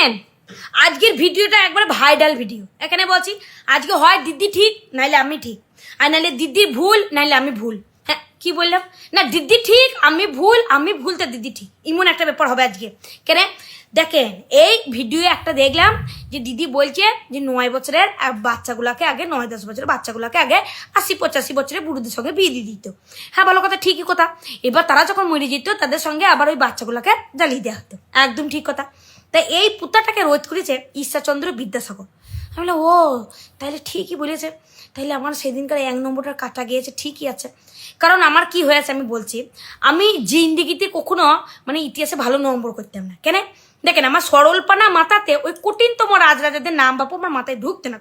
দেখেন আজকের ভিডিওটা একবার ভাইরাল ভিডিও এখানে বলছি, আজকে হয় দিদি ঠিক, নাইলে আমি ঠিক। আর নাইলে দিদি ভুল, নাইলে আমি ভুল। হ্যাঁ কি বললাম? না, দিদি ঠিক, আমি ভুল আমি ভুল তো দিদি ঠিক। এমন একটা ব্যাপার হবে আজকে। কেন? দেখেন, এই ভিডিও একটা দেখলাম যে দিদি বলছে যে নয় বছরের বাচ্চাগুলোকে আগে, নয় দশ বছরের বাচ্চাগুলোকে আগে আশি, পঁচাশি বছরের বুড়োদের সঙ্গে বিয়ে দিয়ে দিত। হ্যাঁ ভালো কথা, ঠিকই কথা। এবার তারা যখন মরে যেত, তাদের সঙ্গে আবার ওই বাচ্চাগুলোকে জ্বালিয়ে দেওয়া হতো। একদম ঠিক কথা। তাই এই পুতাটাকে রোধ করেছে ঈশ্বরচন্দ্র বিদ্যাসাগর। আমি বললাম, ও তাহলে ঠিকই বলেছে। তাহলে আমার সেদিনকার এক নম্বরটা কাটা গিয়েছে, ঠিকই আছে। কারণ আমার কি হয়েছে আমি বলছি, আমি জিন্দিগিতে কখনো মানে ইতিহাসে ভালো নম্বর করতাম না। কেন? দেখেন আমার সরলপানা মাথাতে ওই কঠিনতম রাজরাজাদের নাম বাপু আমার মাথায় ঢুকতে না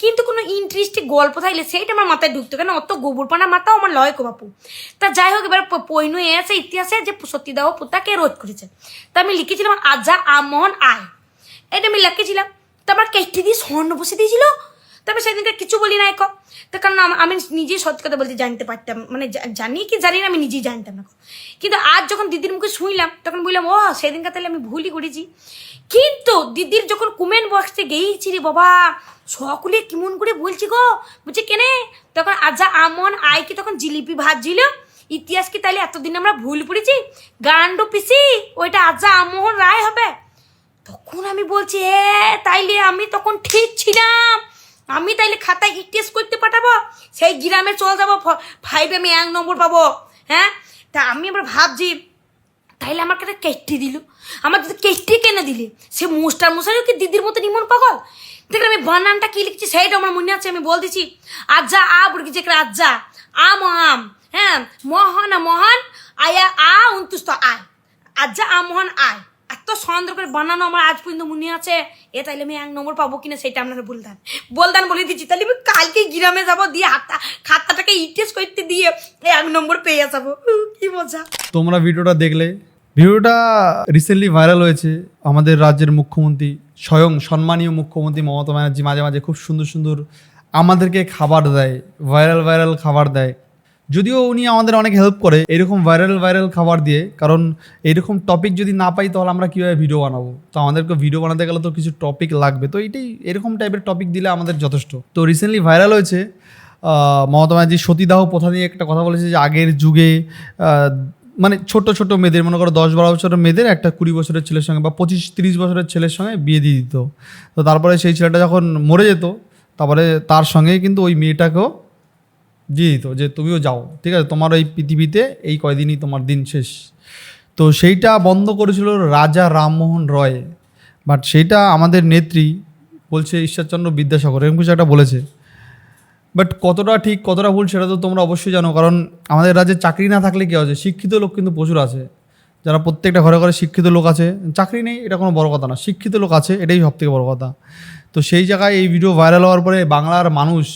কিন্তু কোনো ইন্টারেস্টিং গল্প থাকলে সেইটা আমার মাথায় ঢুকতো কেন? অত গোবরপানা মাথাও আমার লয় কো বাপু। তা যাই হোক, এবার পৈনু এ আছে, ইতিহাসে যে সতীদাহ পুতাকে রোধ করেছে। তা আমি লিখেছিলাম আজা আমোহন আয়। এটা আমি লিখেছিলাম। তারপর আমার কেটে দিয়ে স্বর্ণ বসে দিয়েছিল। তবে সেদিনকে কিছু বলি না এক তো কারণ আম- নিজেই সত্যি কথা বলতে জানতে পারতাম মানে জানি কি জানি না, আমি নিজেই জানতাম না। কিন্তু আজ যখন দিদির মুখে শুনলাম, তখন বললাম ও সেদিনকার তাহলে আমি ভুলই করেছি। কিন্তু দিদির যখন কমেন্ট বক্সে গেইছি রে বাবা, সকলে কেমন করে বলছি গো, বলছে, কেনে? তখন আজা আমন কি তখন জিলিপি ভাজছিল, ইতিহাস কি তাহলে এতদিন আমরা ভুল পড়েছি গান্ডু পিসি, ওইটা আজা আমোহন রায় হবে। তখন আমি বলছি, এ, তাইলে আমি তখন ঠিক ছিলাম। আমি তাইলে খাতায় টেস্ট করতে পাঠাবো? সেই গ্রামে চলে যাব ফাইভে আমি এক নম্বর পাবো হ্যাঁ? তা আমি আবার ভাবছি, তাইলে আমার কাছে কেটে দিল। আমার যদি কেটে কেনে দিলে? সে মুস্টার মশাইও কি দিদির মতো নিমন পাগল? দেখলে আমি বানানটা কি লিখছি সেইটা আমার মনে আছে, আমি বল দিছি, আজ্জা, আ বুড়কি যে আজ্জা। আম আম হ্যাঁ? মহান মহান, আয়া, আ উন্তুষ্ট আয়। আজ্জা আমোহন আয়। এত সুন্দর করে বানানো আমার আজ পর্যন্ত মনে আছে। এ তাইলে আমি এক নম্বর পাবো কিনা সেটা আপনারা বলতেন বলতেন বলে দিচ্ছি তাহলে আমি কালকে গ্রামে যাব, দিয়ে হাতটা খাতাটাকে ইটেস করতে দিয়ে এক নম্বর পেয়ে যাব। কি মজা। তোমরা ভিডিওটা দেখলে, ভিডিওটা রিসেন্টলি ভাইরাল হয়েছে আমাদের রাজ্যের মুখ্যমন্ত্রী, স্বয়ং সম্মানীয় মুখ্যমন্ত্রী মমতা ব্যানার্জি মাঝে মাঝে খুব সুন্দর সুন্দর আমাদেরকে খাবার দেয় ভাইরাল ভাইরাল খাবার দেয়। যদিও উনি আমাদের অনেক হেল্প করে এরকম ভাইরাল ভাইরাল খাবার দিয়ে, কারণ এরকম টপিক যদি না পাই তাহলে আমরা কীভাবে ভিডিও বানাবো? তো আমাদেরকে ভিডিও বানাতে গেলে তো কিছু টপিক লাগবে। তো এইটাই এরকম টাইপের টপিক দিলে আমাদের যথেষ্ট। তো রিসেন্টলি ভাইরাল হয়েছে মমতা ব্যানার্জি সতীদাহ প্রথা নিয়ে একটা কথা বলেছে যে আগের যুগে মানে ছোট ছোট মেয়েদের, মনে করো দশ বারো বছরের মেয়েদের একটা কুড়ি বছরের ছেলের সঙ্গে বা পঁচিশ, তিরিশ বছরের ছেলের সঙ্গে বিয়ে দিয়ে দিত। তো তারপরে সেই ছেলেটা যখন মরে যেত, তারপরে তার সঙ্গে কিন্তু ওই মেয়েটাকেও দিয়ে দিত যে তুমিও যাও, ঠিক আছে? তোমার এই পৃথিবীতে এই কয়দিনই তোমার দিন শেষ। তো সেইটা বন্ধ করেছিল রাজা রামমোহন রয়। বাট সেইটা আমাদের নেত্রী বলছে ঈশ্বরচন্দ্র বিদ্যাসাগর, এরকম কিছু একটা বলেছে। বাট কতটা ঠিক, কতটা ভুল সেটা তো তোমরা অবশ্যই জানো, কারণ আমাদের রাজ্যে চাকরি না থাকলে কী আছে শিক্ষিত লোক কিন্তু প্রচুর আছে। যারা প্রত্যেকটা ঘরে ঘরে শিক্ষিত লোক আছে, চাকরি নেই, এটা কোনো বড় কথা না। শিক্ষিত লোক আছে, এটাই সব থেকে বড় কথা। তো সেই জায়গায় এই ভিডিও ভাইরাল হওয়ার পরে বাংলার মানুষ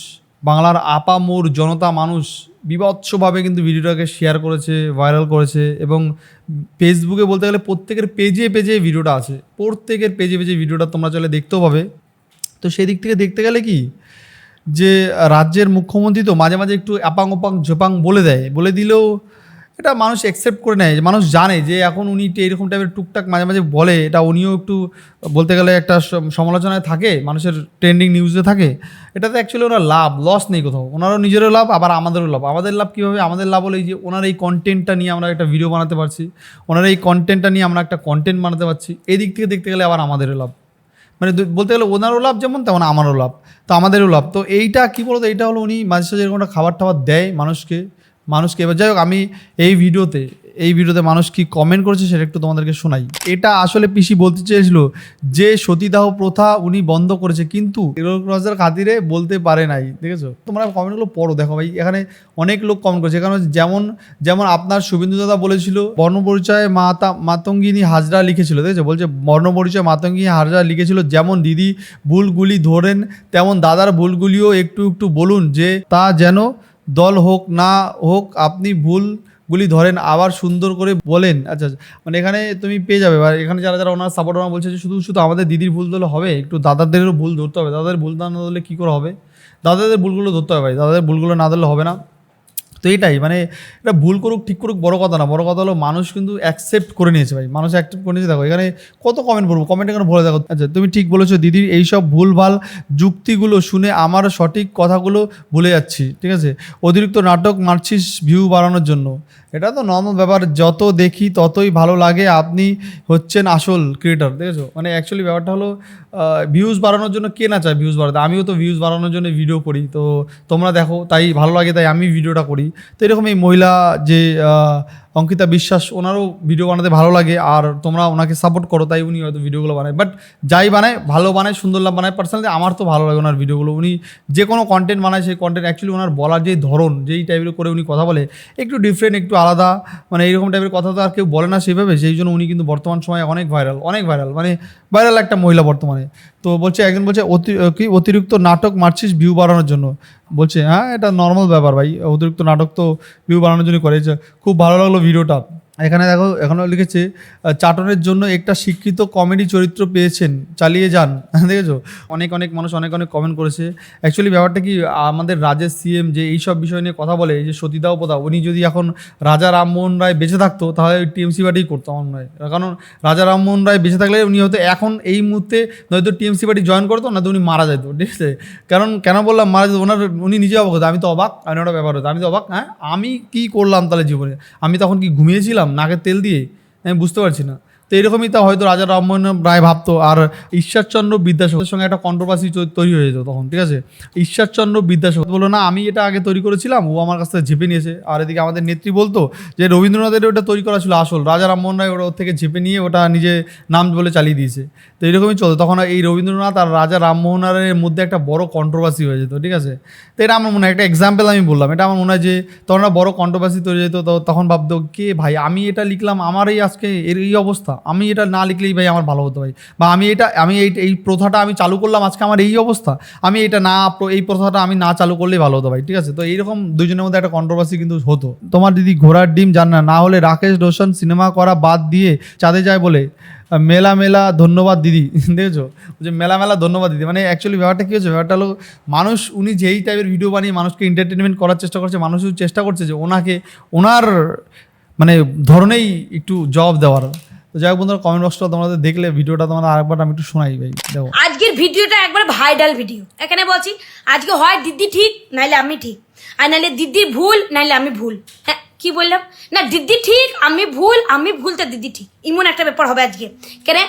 বাংলার আপামোর জনতা মানুষ বিভৎসভাবে কিন্তু ভিডিওটাকে শেয়ার করেছে ভাইরাল করেছে এবং ফেসবুকে বলতে গেলে প্রত্যেকের পেজে পেজে ভিডিওটা আছে। প্রত্যেকের পেজে পেজে ভিডিওটা তোমরা চলে দেখতেও পাবে। তো সেই দিক থেকে দেখতে গেলে কি? যে রাজ্যের মুখ্যমন্ত্রী তো মাঝে মাঝে একটু অ্যাপাং ওপাং ঝোপাং বলে দেয়। বলে দিলেও এটা মানুষ অ্যাকসেপ্ট করে নেয় মানুষ জানে যে এখন উনি এরকম টাইপের টুকটাক মাঝে মাঝে বলে, এটা উনিও একটু বলতে গেলে একটা সমালোচনায় থাকে, মানুষের ট্রেন্ডিং নিউজে থাকে, এটাতে অ্যাকচুয়ালি ওনার লাভ লস নেই কোথাও, ওনারও নিজেরও লাভ, আবার আমাদেরও লাভ, আমাদের লাভ কীভাবে? আমাদের লাভ হলো এই যে ওনার এই কন্টেন্টটা নিয়ে আমরা একটা ভিডিও বানাতে পারছি, ওনার এই কন্টেন্টটা নিয়ে আমরা একটা কন্টেন্ট বানাতে পারছি এই দিক থেকে দেখতে গেলে আবার আমাদেরও লাভ। মানে বলতে গেলে ওনারও লাভ যেমন তেমন আমারও লাভ, তো আমাদেরও লাভ, তো এইটা কী বলতো? এইটা হলো উনি মাঝে সাঝে এরকম একটা খাবার টাবার দেয় মানুষকে মানুষকে এবার যাই হোক, আমি এই ভিডিওতে এই ভিডিওতে মানুষ কি কমেন্ট করেছে সেটা একটু তোমাদেরকে শোনাই। এটা আসলে পিসি বলতে চেয়েছিল যে সতীদাহ প্রথা উনি বন্ধ করেছে, কিন্তু রোজার খাতিরে বলতে পারে নাই, দেখেছ? তোমরা কমেন্টগুলো পড়ো, দেখো ভাই। এখানে অনেক লোক কমেন্ট করেছে। এখানে যেমন যেমন আপনার শুভেন্দু দাদা বলেছিল বর্ণপরিচয় মাতা, মাতঙ্গিনী হাজরা লিখেছিল, দেখেছ? বলছে বর্ণপরিচয় মাতঙ্গিনী হাজরা লিখেছিল, যেমন দিদি ভুলগুলি ধরেন, তেমন দাদার ভুলগুলিও একটু একটু বলুন যে তা যেন দল হোক না হোক, আপনি ভুলগুলি ধরেন, আবার সুন্দর করে বলেন। আচ্ছা আচ্ছা। মানে এখানে তুমি পেয়ে যাবে। বা এখানে যারা যারা ওনার সাপোর্ট ওনার বলছে যে শুধু শুধু আমাদের দিদির ভুল ধরলে হবে, একটু দাদাদেরও ভুল ধরতে হবে। দাদাদের ভুল না ধরলে কী করে হবে? দাদাদের ভুলগুলো ধরতে হবে ভাই। দাদাদের ভুলগুলো না ধরলে হবে না। তো এটাই মানে এটা ভুল করুক, ঠিক করুক, বড় কথা না। বড় কথা হলো মানুষ কিন্তু অ্যাকসেপ্ট করে নিয়েছে ভাই। মানুষ অ্যাকসেপ্ট করে নিয়েছে। দেখো, এখানে কত কমেন্ট বলব? কমেন্ট এখানে বলে দেখো আচ্ছা তুমি ঠিক বলেছ, দিদি, এইসব ভুলভাল যুক্তিগুলো শুনে আমার সঠিক কথাগুলো ভুলে যাচ্ছি, ঠিক আছে? অতিরিক্ত নাটক মারছিস ভিউ বাড়ানোর জন্য। এটা তো নর্মাল ব্যাপার, যত দেখি ততই ভালো লাগে। আপনি হচ্ছেন আসল ক্রিয়েটার দেখেছ? মানে অ্যাকচুয়ালি ব্যাপারটা হলো ভিউজ বাড়ানোর জন্য কে না চায় ভিউজ বাড়াতে? আমিও তো ভিউজ বাড়ানোর জন্য ভিডিও করি, তো তোমরা দেখো, তাই ভালো লাগে, তাই আমি ভিডিওটা করি। তো এরকম এই মহিলা যে অঙ্কিতা বিশ্বাস, ওনারও ভিডিও বানাতে ভালো লাগে আর তোমরা ওনাকে সাপোর্ট করো, তাই উনি হয়তো ভিডিওগুলো বানায়। বাট যাই বানায়, ভালো বানায়, সুন্দর লাভ বানায় পার্সোনালি আমার তো ভালো লাগে ওনার ভিডিওগুলো উনি যে কোনো কন্টেন্ট বানায়, সেই কন্টেন্ট অ্যাকচুয়ালি ওনার বলার যেই ধরন, যেই টাইপের করে উনি কথা বলে, একটু ডিফারেন্ট একটু আলাদা মানে এইরকম টাইপের কথা তো আর কেউ বলে না সেভাবে সেই জন্য উনি কিন্তু বর্তমান সময়ে অনেক ভাইরাল অনেক ভাইরাল মানে ভাইরাল একটা মহিলা বর্তমানে। তো বলছে, একজন বলছে, অতি কি, অতিরিক্ত নাটক মারছিস ভিউ বাড়ানোর জন্য। বলছে হ্যাঁ এটা নর্মাল ব্যাপার ভাই, অতিরিক্ত নাটক তো ভিউ বাড়ানোর জন্য করেছে খুব ভালো লাগল ভিডিওটা এখানে দেখো, এখানেও লিখেছে চাটনের জন্য একটা শিক্ষিত কমেডি চরিত্র পেয়েছেন, চালিয়ে যান। দেখেছ? অনেক অনেক মানুষ অনেক অনেক কমেন্ট করেছে। অ্যাকচুয়ালি ব্যাপারটা কি, আমাদের রাজ্যের সিএম যে এইসব বিষয় নিয়ে কথা বলে যে সতীদা উপদা, উনি যদি এখন রাজা রামমোহন রায় বেঁচে থাকতো, তাহলে টিএমসি পার্টি করতো আমার মনে হয়। কারণ রাজা রামমোহন রায় বেঁচে থাকলে উনি হয়তো এখন এই মুহূর্তে নয়তো টিএমসি পার্টি জয়েন করতো, না তো উনি মারা যেত, ঠিক আছে? কারণ কেন বললাম মারা যেত? ওনার, উনি নিজে অবাক হতো, আমি তো অবাক, আমি একটা ব্যাপার হতো, আমি তো অবাক হ্যাঁ? আমি কি করলাম তাহলে জীবনে? আমি তখন কি ঘুমিয়েছিলাম? নাকের তেল দিয়ে আমি বুঝতে পারছি না। তো এরকমই তা হয়তো রাজা রামমোহন রায় ভাবতো, আর ঈশ্বরচন্দ্র বিদ্যাসাগরের সঙ্গে একটা কন্ট্রোভার্সি তৈরি হয়ে যেত তখন, ঠিক আছে? ঈশ্বরচন্দ্র বিদ্যাসাগর বলল, না, আমি এটা আগে তৈরি করেছিলাম, ও আমার কাছ থেকে ঝেপে নিয়েছে। আর এদিকে আমাদের নেত্রী বলতো যে রবীন্দ্রনাথের ওটা তৈরি করা ছিল, আসল। রাজা রামমোহন রায় ওটা ওর থেকে ঝেপে নিয়ে ওটা নিজে নাম বলে চালিয়ে দিয়েছে। তো এরকমই চলতো। তখন এই রবীন্দ্রনাথ আর রাজা রামমোহন রায়ের মধ্যে একটা বড় কন্ট্রোভার্সি হয়ে যেত, ঠিক আছে? তো এটা আমার মনে হয়, একটা এক্সাম্পল আমি বললাম। এটা আমার মনে হয় যে, তখন বড় কন্ট্রোভার্সি তৈরি যেত তখন ভাবতো, কে ভাই, আমি এটা লিখলাম আমার এই আজকে এর এই অবস্থা। আমি এটা না লিখলেই ভাই আমার ভালো হতো ভাই। বা আমি এটা, আমি এই এই প্রথাটা আমি চালু করলাম, আজকে আমার এই অবস্থা। আমি এটা না, এই প্রথাটা আমি না চালু করলেই ভালো হতো ভাই, ঠিক আছে? তো এইরকম দুজনের মধ্যে একটা কন্ট্রোভার্সি কিন্তু হতো। তোমার দিদি ঘোড়ার ডিম জান না না হলে রাকেশ রোশন সিনেমা করা বাদ দিয়ে চাঁদে যায় বলে, মেলা মেলা ধন্যবাদ দিদি, দেখেছ? যে মেলা মেলা ধন্যবাদ দিদি। মানে অ্যাকচুয়ালি ব্যাপারটা কী হচ্ছে ব্যাপারটা হলো, মানুষ, উনি যেই টাইপের ভিডিও বানিয়ে মানুষকে এন্টারটেনমেন্ট করার চেষ্টা করছে, মানুষও চেষ্টা করছে যে ওনাকে, ওনার মানে ধরনেই একটু জবাব দেওয়ার। তো যাই হোক বন্ধুরা কমেন্ট বক্সটা তোমাদের দেখলে ভিডিওটা তোমাদের আরেকবার আমি একটু শোনাই ভাই, দেখো। আজকের ভিডিওটা একবার ভাইরাল ভিডিও এখানে বলছি, আজকে হয় দিদি ঠিক, নাইলে আমি ঠিক। আর নাইলে দিদির ভুল, নাইলে আমি ভুল। হ্যাঁ কি বললাম? না, দিদি ঠিক, আমি ভুল আমি ভুল তো দিদি ঠিক। এমন একটা ব্যাপার হবে আজকে। কেন?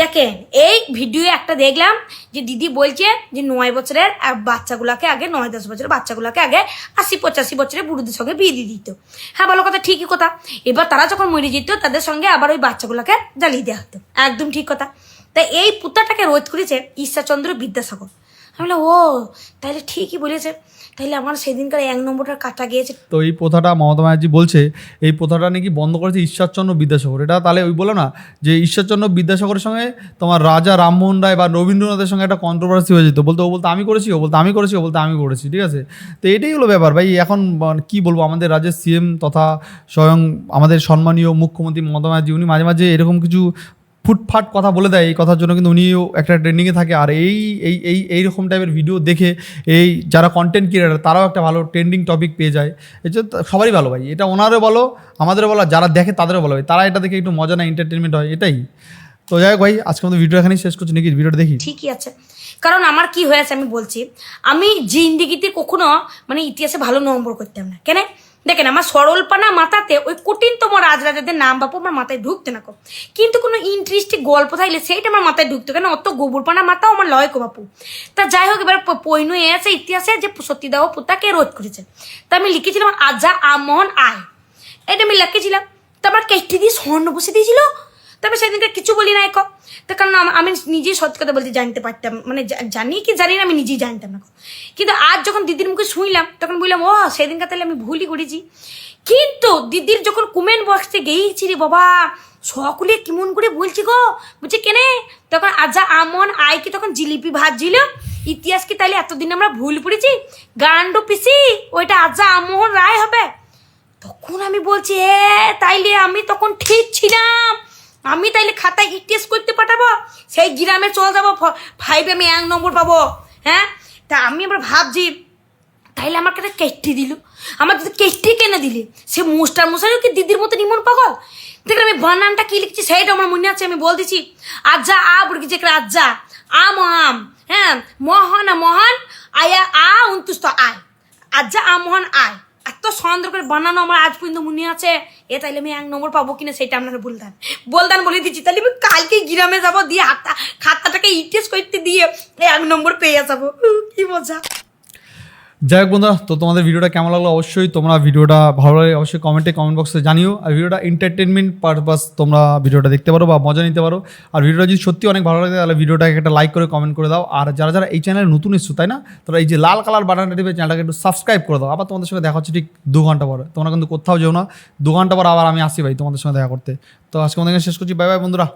দেখেন, এই ভিডিও একটা দেখলাম যে দিদি বলছে যে নয় বছরের বাচ্চাগুলোকে আগে, নয় দশ বছরের বাচ্চাগুলোকে আগে আশি, পঁচাশি বছরের বুড়োদের সঙ্গে বিয়ে দিয়ে দিত। হ্যাঁ ভালো কথা, ঠিকই কথা। এবার তারা যখন মরে যেত, তাদের সঙ্গে আবার ওই বাচ্চাগুলোকে জ্বালিয়ে দেওয়া হতো। একদম ঠিক কথা। তাই এই পুতাটাকে রোধ করেছে ঈশ্বরচন্দ্র বিদ্যাসাগর। আমি বললাম, ও, তাহলে ঠিকই বলেছে। তাহলে আমার সেদিনকার এক নম্বরটা কাটা গিয়েছে। তো এই প্রথাটা মমতা ব্যানার্জি বলছে, এই প্রথাটা নাকি বন্ধ করেছে ঈশ্বরচন্দ্র বিদ্যাসাগর। এটা তাহলে ওই বলো না যে ঈশ্বরচন্দ্র বিদ্যাসাগরের সঙ্গে তোমার রাজা রামমোহন রায় বা রবীন্দ্রনাথের সঙ্গে একটা কন্ট্রোভার্সি হয়ে যেত বলতো, ও বলতো, আমি করেছি, ও বলতো, আমি করেছি, ও বলতো, আমি করেছি। ঠিক আছে? তো এটাই হলো ব্যাপার। ভাই, এখন মানে কি বলব, আমাদের রাজ্যের সিএম তথা স্বয়ং আমাদের সম্মানীয় মুখ্যমন্ত্রী মমতা ব্যানার্জি, উনি মাঝে মাঝে এরকম কিছু ফুটফাট কথা বলে দেয়, এই কথার জন্য কিন্তু উনিও একটা ট্রেন্ডিংয়ে থাকে। আর এই এই এই, এইরকম টাইপের ভিডিও দেখে এই যারা কন্টেন্ট ক্রিয়েটার তারাও একটা ভালো ট্রেন্ডিং টপিক পেয়ে যায়। এই জন্য সবারই ভালো ভাই। এটা ওনারও বলো আমাদেরও বলো যারা দেখে তাদেরও ভাই। তারা এটা দেখে একটু মজা না এন্টারটেনমেন্ট হয়, এটাই। তো যাই হোক ভাই, আজকে আমাদের ভিডিও এখানেই শেষ করছি। নাকি ভিডিওটা দেখি? ঠিকই আছে। কারণ আমার কি হয়েছে আমি বলছি, আমি জিন্দিগিতে কখনো মানে ইতিহাসে ভালো নম্বর করতাম না। কেন? দেখেন আমার সরলপানা মাথাতে ওই কঠিনতম রাজরাজাদের নাম বাপু আমার মাথায় ঢুকতে না কিন্তু কোনো ইন্টারেস্টিং গল্প থাকলে সেইটা আমার মাথায় ঢুকতো কেন? অত গোবরপানা মাথাও আমার লয় কো বাপু। তা যাই হোক, এবার পৈনু এ আছে, ইতিহাসে যে সতীদাহ পুতাকে রোধ করেছে। তা আমি লিখেছিলাম, আজা আমোহন আয়। এটা আমি লিখেছিলাম। তা আমার কেটে দিয়ে স্বর্ণ বসে দিয়েছিল। তবে সেদিনকে কিছু বলি না এক তার কারণ আমি নিজেই সত্যি কথা বলতে জানতে পারতাম। মানে জানি কি জানি না, আমি নিজেই জানতাম না কিন্তু আজ যখন দিদির মুখে শুনলাম তখন বললাম ও সেদিনকার তাহলে আমি ভুলই করেছি। কিন্তু দিদির যখন কমেন্ট বক্সে গেয়েছি রে বাবা, সকলে কেমন করে বলছি গো? বলছে, কেনে? তখন আজা আমন আয় কি তখন জিলিপি ভাজছিল। ইতিহাস কি তাহলে এতদিন আমরা ভুল করেছি? গান্ডু পিসি, ওইটা আজা আমোহন রায় হবে। তখন আমি বলছি, এ, তাইলে আমি তখন ঠিক ছিলাম। আমি তাইলে খাতায় ইটিএস করতে পাঠাবো? সেই গ্রামে চলে যাব ফাইভে আমি এক নম্বর পাবো। হ্যাঁ? তা আমি আবার ভাবছি, তাইলে আমার কাছে কেটে দিল। আমার যদি কেটে কেনে দিলে। সে মোস্টার মশাইও কি দিদির মতো নিমন পাগল? দেখলে আমি বানানটা কি লিখছি, সেইটা আমার মনে আছে, আমি বল দিছি, আজ্জা আ বুড়কি যে আজ্জা। আম আম হ্যাঁ? মহান মহান, আয়া আ উন্তুষ্ট আয়। আজ্জা আ মহান আয়। এত সুন্দর করে বানানো আমার আজ পর্যন্ত মনে আছে। এ তাইলে আমি এক নম্বর পাবো কিনা সেটা আপনারা বলতেন বলতেন বলে দিচ্ছি তাহলে আমি কালকে গ্রামে যাব, দিয়ে হাতটা খাতাটাকে ইটেস করতে দিয়ে এক নম্বর পেয়ে যাব। কি মজা। যাই হোক বন্ধুরা, তো তোমাদের ভিডিওটা কেমন লাগল? অবশ্যই তোমরা ভিডিওটা ভালো লাগে, অবশ্যই কমেন্টে কমেন্ট বক্সে জানিও। আর ভিডিওটা এন্টারটেনমেন্ট পারপাস তোমরা ভিডিওটা দেখতে পারো বা মজা নিতে পারো। আর ভিডিওটা যদি সত্যি অনেক ভালো লাগে, তাহলে ভিডিওটাকে একটা লাইক করে কমেন্ট করে দাও। আর যারা যারা এই চ্যানেলে নতুন এসছো, তাই না? তোরা এই যে লাল কালার বাটনটা টিপে চ্যানেলটাকে একটু সাবস্ক্রাইব করে দাও। আবার তোমাদের সঙ্গে দেখা হচ্ছে ঠিক দু ঘণ্টা পরে। তোমরা কিন্তু কোথাও যেও না। দু ঘণ্টা পর আবার আমি আসি ভাই তোমাদের সঙ্গে দেখা করতে। তো আজকে আমাদের শেষ করছি। বাই বাই বন্ধুরা।